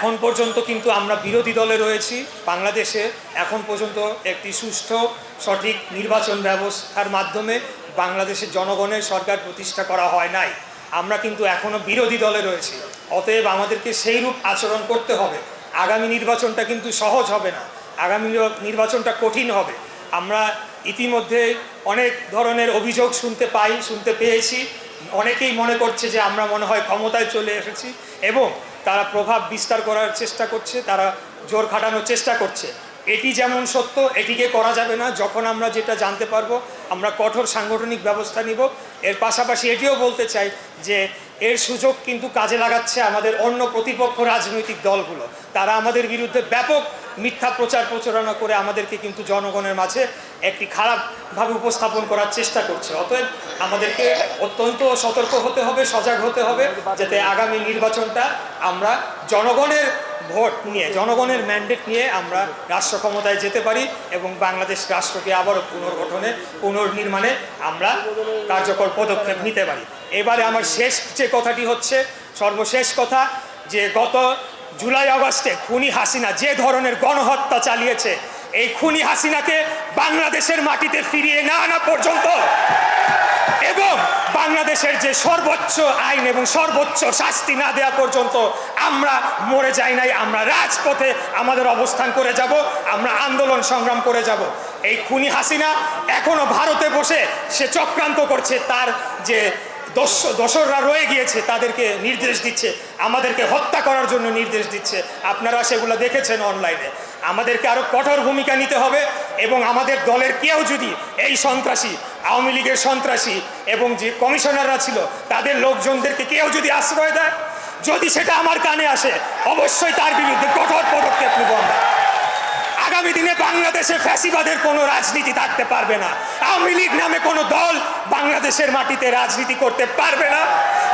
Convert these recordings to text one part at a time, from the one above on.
এখন পর্যন্ত কিন্তু আমরা বিরোধী দলে রয়েছি বাংলাদেশে। এখন পর্যন্ত একটি সুষ্ঠু, সঠিক নির্বাচন ব্যবস্থার মাধ্যমে বাংলাদেশের জনগণের সরকার প্রতিষ্ঠা করা হয় নাই। আমরা কিন্তু এখনও বিরোধী দলে রয়েছি। অতএব আমাদেরকে সেই রূপ আচরণ করতে হবে। আগামী নির্বাচনটা কিন্তু সহজ হবে না। আগামী নির্বাচনটা কঠিন হবে। আমরা ইতিমধ্যে অনেক ধরনের অভিযোগ শুনতে পাই, শুনতে পেয়েছি। অনেকেই মনে করছে যে আমরা মনে হয় ক্ষমতায় চলে এসেছি এবং তারা প্রভাব বিস্তার করার চেষ্টা করছে, তারা জোর খাটানোর চেষ্টা করছে। এটি যেমন সত্য, এটিকে করা যাবে না। যখন আমরা যেটা জানতে পারব, আমরা কঠোর সাংগঠনিক ব্যবস্থা নিব। এর পাশাপাশি এটিও বলতে চাই যে, এর সুযোগ কিন্তু কাজে লাগাচ্ছে আমাদের অন্য প্রতিপক্ষ রাজনৈতিক দলগুলো। তারা আমাদের বিরুদ্ধে ব্যাপক মিথ্যা প্রচার প্রচারণা করে আমাদেরকে কিন্তু জনগণের মাঝে একটি খারাপভাবে উপস্থাপন করার চেষ্টা করছে। অতএব আমাদেরকে অত্যন্ত সতর্ক হতে হবে, সজাগ হতে হবে, যাতে আগামী নির্বাচনটা আমরা জনগণের ভোট নিয়ে, জনগণের ম্যান্ডেট নিয়ে আমরা রাষ্ট্র ক্ষমতায় যেতে পারি এবং বাংলাদেশ রাষ্ট্রকে আবারও পুনর্গঠনে, পুনর্নির্মাণে আমরা কার্যকর পদক্ষেপ নিতে পারি। এবারে আমার শেষ যে কথাটি হচ্ছে, সর্বশেষ কথা যে গত জুলাই আগস্টে খুনি হাসিনা যে ধরনের গণহত্যা চালিয়েছে, এই খুনি হাসিনাকে বাংলাদেশের মাটিতে ফিরিয়ে না আনা পর্যন্ত এবং বাংলাদেশের যে সর্বোচ্চ আইন এবং সর্বোচ্চ শাস্তি না দেওয়া পর্যন্ত আমরা মরে যাই নাই, আমরা রাজপথে আমাদের অবস্থান করে যাব, আমরা আন্দোলন সংগ্রাম করে যাব। এই খুনি হাসিনা এখনও ভারতে বসে সে চক্রান্ত করছে, তার যে দোষ দোসররা রয়ে গিয়েছে, তাদেরকে নির্দেশ দিচ্ছে, আমাদেরকে হত্যা করার জন্য নির্দেশ দিচ্ছে। আপনারা সেগুলো দেখেছেন অনলাইনে। আমাদেরকে আরও কঠোর ভূমিকা নিতে হবে এবং আমাদের দলের কেউ যদি এই সন্ত্রাসী, আওয়ামী লীগের সন্ত্রাসী এবং যে কমিশনাররা ছিল, তাদের লোকজনদেরকে কেউ যদি আশ্রয় দেয়, যদি সেটা আমার কানে আসে, অবশ্যই তার বিরুদ্ধে কঠোর পদক্ষেপ নেব আমরা। আগামী দিনে বাংলাদেশে ফ্যাসিবাদের কোনো রাজনীতি থাকতে পারবে না। আওয়ামী লীগ নামে কোনো দল বাংলাদেশের মাটিতে রাজনীতি করতে পারবে না,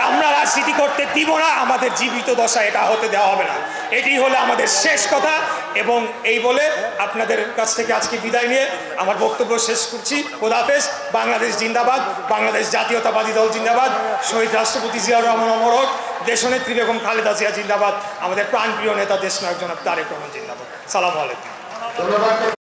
আমরা রাজনীতি করতে দিব না, আমাদের জীবিত দশা এটা হতে দেওয়া হবে না। এটি হলো আমাদের শেষ কথা এবং এই বলে আপনাদের কাছ থেকে আজকে বিদায় নিয়ে আমার বক্তব্য শেষ করছি। খোদাফেজ বাংলাদেশ জিন্দাবাদ, বাংলাদেশ জাতীয়তাবাদী দল জিন্দাবাদ, শহীদ রাষ্ট্রপতি জিয়াউর রহমান অমরক, দেশনেত্রী বেগম খালেদা জিয়া জিন্দাবাদ, আমাদের প্রাণপ্রিয় নেতা দেশ নায়ক জনাব তারেক রহমান জিন্দাবাদ। সালামু আলাইকুম। ধন্যবাদ।